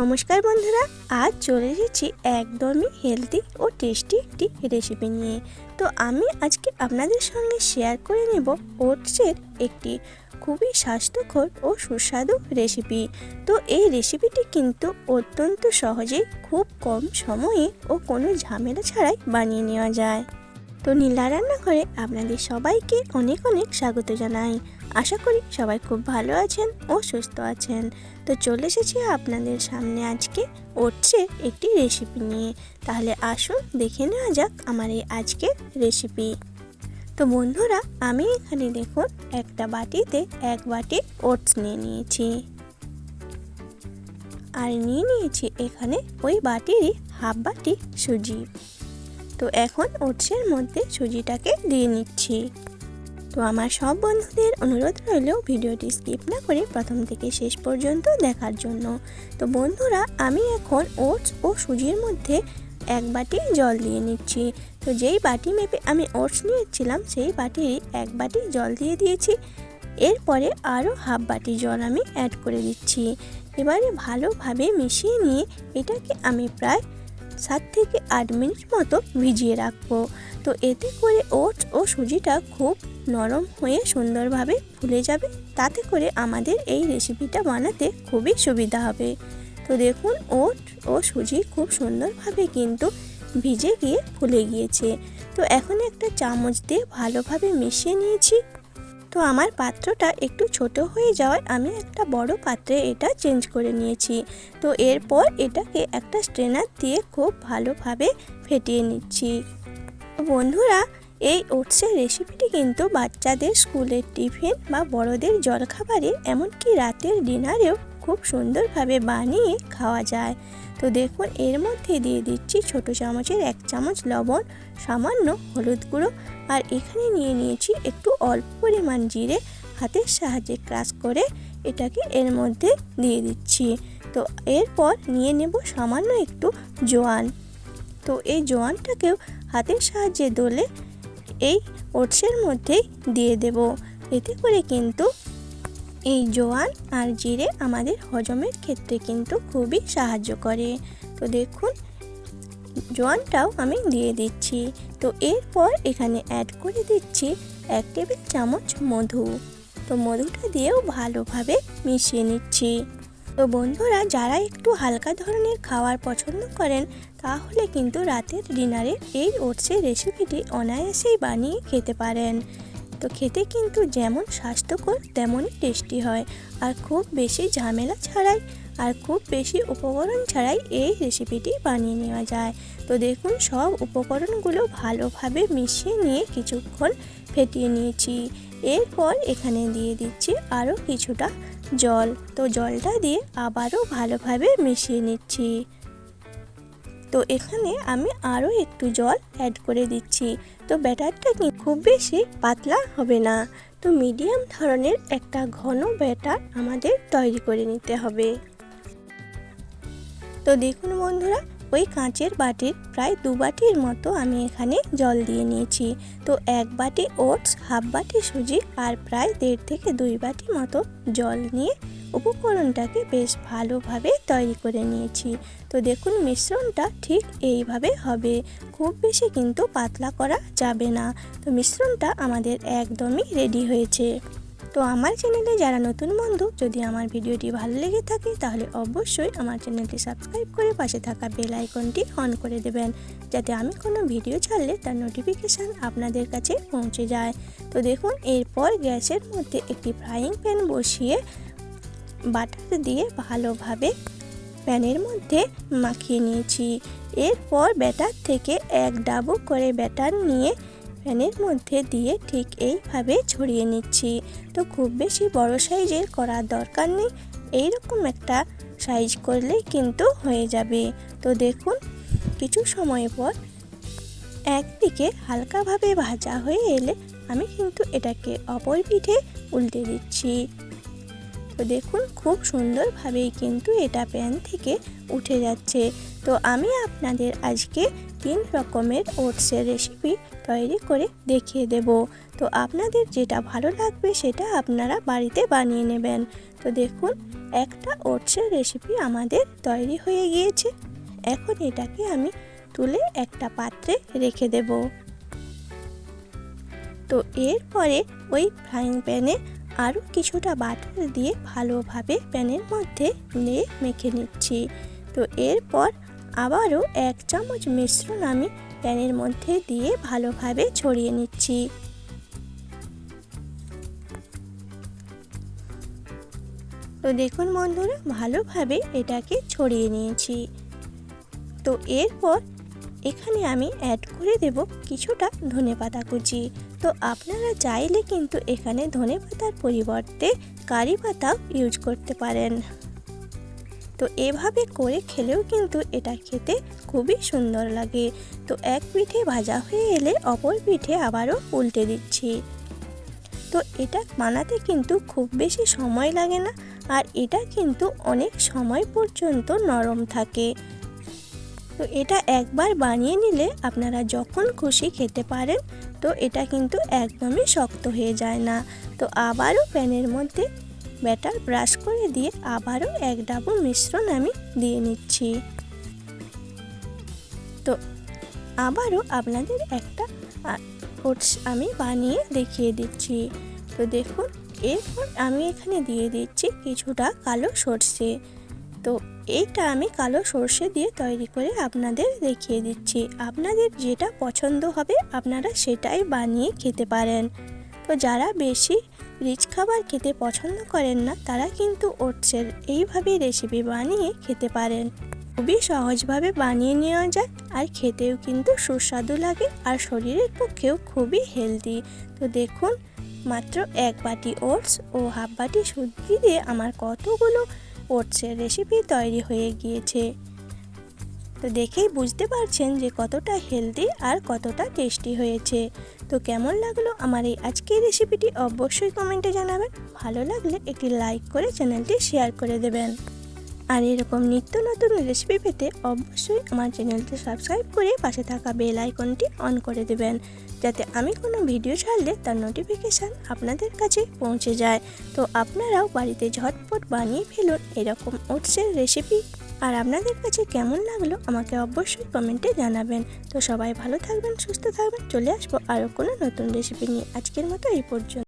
নমস্কার বন্ধুরা, আজ চলে এসেছি একদমই হেলদি ও টেস্টি একটি রেসিপি নিয়ে। তো আমি আজকে আপনাদের সঙ্গে শেয়ার করে নেব ওটসের একটি খুবই স্বাস্থ্যকর ও সুস্বাদু রেসিপি তো এই রেসিপিটি কিন্তু অত্যন্ত সহজেই খুব কম সময়ে ও কোনো ঝামেলা ছাড়াই বানিয়ে নেওয়া যায়। তো নীলা রান্নাঘরে আপনাদের সবাইকে অনেক অনেক স্বাগত জানাই। আশা করি সবাই খুব ভালো আছেন ও সুস্থ আছেন। তো চলে এসেছি আপনাদের সামনে আজকে ওটসের একটি রেসিপি নিয়ে। তাহলে আসুন দেখে নেওয়া যাক আমার এই আজকের রেসিপি তো বন্ধুরা, আমি এখানে দেখুন একটা বাটিতে এক বাটি ওটস নিয়ে নিয়েছি। আর নিয়ে নিয়েছি এখানে ওই বাটিরই হাফ বাটি সুজি। তো এখন ওটসের মধ্যে সুজিটাকে দিয়ে নিচ্ছি। তো আমার সব বন্ধুদের অনুরোধ রইল ভিডিওটি স্কিপ না করে প্রথম থেকে শেষ পর্যন্ত দেখার জন্য। তো বন্ধুরা, আমি এখন ওটস ও সুজির মধ্যে এক বাটি জল দিয়ে নিচ্ছি। তো যেই বাটি মেপে আমি ওটস নিয়েছিলাম, সেই বাটিরই এক বাটি জল দিয়ে দিয়েছি। এরপরে আরও হাফ বাটি জল আমি অ্যাড করে দিচ্ছি। এবারে ভালোভাবে মিশিয়ে নিয়ে এটাকে আমি প্রায় সাত থেকে আট মিনিট মতো ভিজিয়ে রাখব। তো এতে করে ওটস ও সুজিটা খুব নরম হয়ে সুন্দরভাবে ফুলে যাবে। তাতে করে আমাদের এই রেসিপিটা বানাতে খুবই সুবিধা হবে। তো দেখুন, ওট ও সুজি খুব সুন্দরভাবে কিন্তু ভিজে গিয়ে ফুলে গিয়েছে। তো এখন একটা চামচ দিয়ে ভালোভাবে মিশিয়ে নিয়েছি। তো আমার পাত্রটা একটু ছোট হয়ে যাওয়ায় আমি একটা বড় পাত্রে এটা চেঞ্জ করে নিয়েছি। তো এরপর এটাকে একটা স্ট্রেনার দিয়ে খুব ভালোভাবে ফেটিয়ে নিচ্ছি। বন্ধুরা, এই ওটসের রেসিপিটি কিন্তু বাচ্চাদের স্কুলের টিফিন বা বড়দের জলখাবারে এমনকি রাতের ডিনারেও খুব সুন্দরভাবে বানিয়ে খাওয়া যায়। তো দেখুন, এর মধ্যে দিয়ে দিচ্ছি ছোট চামচের এক চামচ লবণ, সামান্য হলুদ গুঁড়ো আর এখানে নিয়ে নিয়েছি একটু অল্প পরিমাণ জিরে হাতের সাহায্যে ক্রাশ করে এটাকে এর মধ্যে দিয়ে দিচ্ছি। তো এরপর নিয়ে নেব সামান্য একটু জোয়ান। তো এই জোয়ানটাকেও হাতের সাহায্যে দোলে এই ওটসের মধ্যেই দিয়ে দেব। এতে করে কিন্তু এই জোয়ান আর জিরে আমাদের হজমের ক্ষেত্রে কিন্তু খুবই সাহায্য করে। তো দেখুন, জোয়ানটাও আমি দিয়ে দিচ্ছি। তো এরপর এখানে অ্যাড করে দিচ্ছি এক টেবিল চামচ মধু। তো মধুটা দিয়েও ভালোভাবে মিশিয়ে নিচ্ছি। তো বন্ধুরা, যারা একটু হালকা ধরনের খাওয়ার পছন্দ করেন, তাহলে কিন্তু রাতের ডিনারে এই ওটসের রেসিপিটি অনায়াসেই বানিয়ে খেতে পারেন। তো খেতে কিন্তু যেমন স্বাস্থ্যকর, তেমনই টেস্টি হয়। আর খুব বেশি ঝামেলা ছাড়াই আর খুব বেশি উপকরণ ছাড়াই এই রেসিপিটি বানিয়ে নেওয়া যায়। তো দেখুন, সব উপকরণগুলো ভালোভাবে মিশিয়ে নিয়ে কিছুক্ষণ ফেটিয়ে নিয়েছি। এরপর এখানে দিয়ে দিচ্ছি আরও কিছুটা জল। তো জলটা দিয়ে আবারও ভালোভাবে মিশিয়ে নিচ্ছি। তো এখানে আমি আরও একটু জল অ্যাড করে দিচ্ছি। তো ব্যাটারটা কি খুব বেশি পাতলা হবে না। তো মিডিয়াম ধরনের একটা ঘন ব্যাটার আমাদের তৈরি করে নিতে হবে। তো দেখুন বন্ধুরা ওই কাঁচের বাটির প্রায় দু বাটির মতো আমি এখানে জল দিয়ে নিয়েছি। তো এক বাটি ওটস, হাফ বাটি সুজি আর প্রায় দেড় থেকে দুই বাটি মতো জল নিয়ে উপকরণটাকে বেশ ভালোভাবে তৈরি করে নিয়েছি। তো দেখুন মিশ্রণটা ঠিক এইভাবে হবে। খুব বেশি কিন্তু পাতলা করা যাবে না। তো মিশ্রণটা আমাদের একদমই রেডি হয়েছে। তো আমার চ্যানেলে যারা নতুন বন্ধু, যদি আমার ভিডিওটি ভালো লেগে থাকে, তাহলে অবশ্যই আমার চ্যানেলটি সাবস্ক্রাইব করে পাশে থাকা বেল আইকনটি অন করে দেবেন, যাতে আমি কোনো ভিডিও ছাড়লে তার নোটিফিকেশান আপনাদের কাছে পৌঁছে যায়। তো দেখুন, এরপর গ্যাসের মধ্যে একটি ফ্রাইং প্যান বসিয়ে বাটার দিয়ে ভালোভাবে প্যানের মধ্যে মাখিয়ে নিয়েছি। এরপর ব্যাটার থেকে এক ডাবু করে ব্যাটার নিয়ে প্যানের মধ্যে দিয়ে ঠিক এইভাবে ছড়িয়ে নিচ্ছি। তো খুব বেশি বড় সাইজের করার দরকার নেই। এইরকম একটা সাইজ করলে কিন্তু হয়ে যাবে। তো দেখুন, কিছু সময় পর একদিকে হালকাভাবে ভাজা হয়ে এলে আমি কিন্তু এটাকে অপর পিঠে উল্টে দিচ্ছি। তো দেখুন, খুব সুন্দরভাবেই কিন্তু এটা প্যান থেকে উঠে যাচ্ছে। তো আমি আপনাদের আজকে তিন রকমের ওটসের রেসিপি তৈরি করে দেখিয়ে দেব। তো আপনাদের যেটা ভালো লাগবে সেটা আপনারা বাড়িতে বানিয়ে নেবেন। তো দেখুন, একটা ওটসের রেসিপি আমাদের তৈরি হয়ে গিয়েছে। এখন এটাকে আমি তুলে একটা পাত্রে রেখে দেব। তো এরপরে ওই ফ্রাইং প্যানে আরও কিছুটা বাটার দিয়ে ভালোভাবে প্যানের মধ্যে নিয়ে মেখে নিচ্ছি। তো এরপর আবারও এক চামচ মিশ্রণ আমি প্যানের মধ্যে দিয়ে ভালোভাবে ছড়িয়ে নিচ্ছি। তো দেখুন বন্ধুরা, ভালোভাবে এটাকে ছড়িয়ে নিয়েছি। তো এরপর এখানে আমি অ্যাড করে দেব কিছুটা ধনেপাতা কুচি। তো আপনারা চাইলে কিন্তু এখানে ধনেপাতার পরিবর্তে কারি পাতাও ইউজ করতে পারেন। তো এভাবে করে খেলেও কিন্তু এটা খেতে খুবই সুন্দর লাগে। তো এক পিঠে ভাজা হয়ে এলে অপর পিঠে আবারও উল্টে দিচ্ছি। তো এটা বানাতে কিন্তু খুব বেশি সময় লাগে না, আর এটা কিন্তু অনেক সময় পর্যন্ত নরম থাকে। তো এটা একবার বানিয়ে নিলে আপনারা যখন খুশি খেতে পারেন, তো এটা কিন্তু একদমই শক্ত হয়ে যায় না। তো আবারও প্যানের মধ্যে ব্যাটার ব্রাশ করে দিয়ে আবারও এক ডাবু মিশ্রণ আমি দিয়ে নিচ্ছি। তো আবারও আপনাদের একটা ওটস আমি বানিয়ে দেখিয়ে দিচ্ছি। তো দেখুন, এরপর আমি এখানে দিয়ে দিচ্ছি কিছুটা কালো সর্ষে। তো এইটা আমি কালো সর্ষে দিয়ে তৈরি করে আপনাদের দেখিয়ে দিচ্ছি। আপনাদের যেটা পছন্দ হবে আপনারা সেটাই বানিয়ে খেতে পারেন। তো যারা বেশি রিচ খাবার খেতে পছন্দ করেন না, তারা কিন্তু ওটসের এইভাবে রেসিপি বানিয়ে খেতে পারেন। খুবই সহজভাবে বানিয়ে নেওয়া যায় আর খেতেও কিন্তু সুস্বাদু লাগে আর শরীরের পক্ষেও খুবই হেলদি তো দেখুন, মাত্র এক বাটি ওটস ও হাফ বাটি সুজি দিয়ে আমার কতগুলো ওটসের রেসিপি তৈরি হয়ে গিয়েছে। তো দেখেই বুঝতে পারছেন যে কতটা হেলদি আর কতটা টেস্টি হয়েছে। তো কেমন লাগল আমার এই আজকের রেসিপিটি অবশ্যই কমেন্টে জানাবেন। ভালো লাগলে একটি লাইক করে চ্যানেলটি শেয়ার করে দেবেন। আর এরকম নিত্য নতুন রেসিপি পেতে অবশ্যই আমার চ্যানেলটি সাবস্ক্রাইব করে পাশে থাকা বেল আইকনটি অন করে দেবেন, যাতে আমি কোনো ভিডিও ছাড়লে তার নোটিফিকেশান আপনাদের কাছে পৌঁছে যায়। তো আপনারাও বাড়িতে ঝটপট বানিয়ে ফেলুন এরকম ওটসের রেসিপি আর আপনাদের কাছে কেমন লাগল আমাকে অবশ্যই কমেন্টে জানাবেন। তো সবাই ভালো থাকবেন, সুস্থ থাকবেন, চলে আসব আরও কোনো নতুন রেসিপি নিয়ে। আজকের মতো এই পর্যন্ত।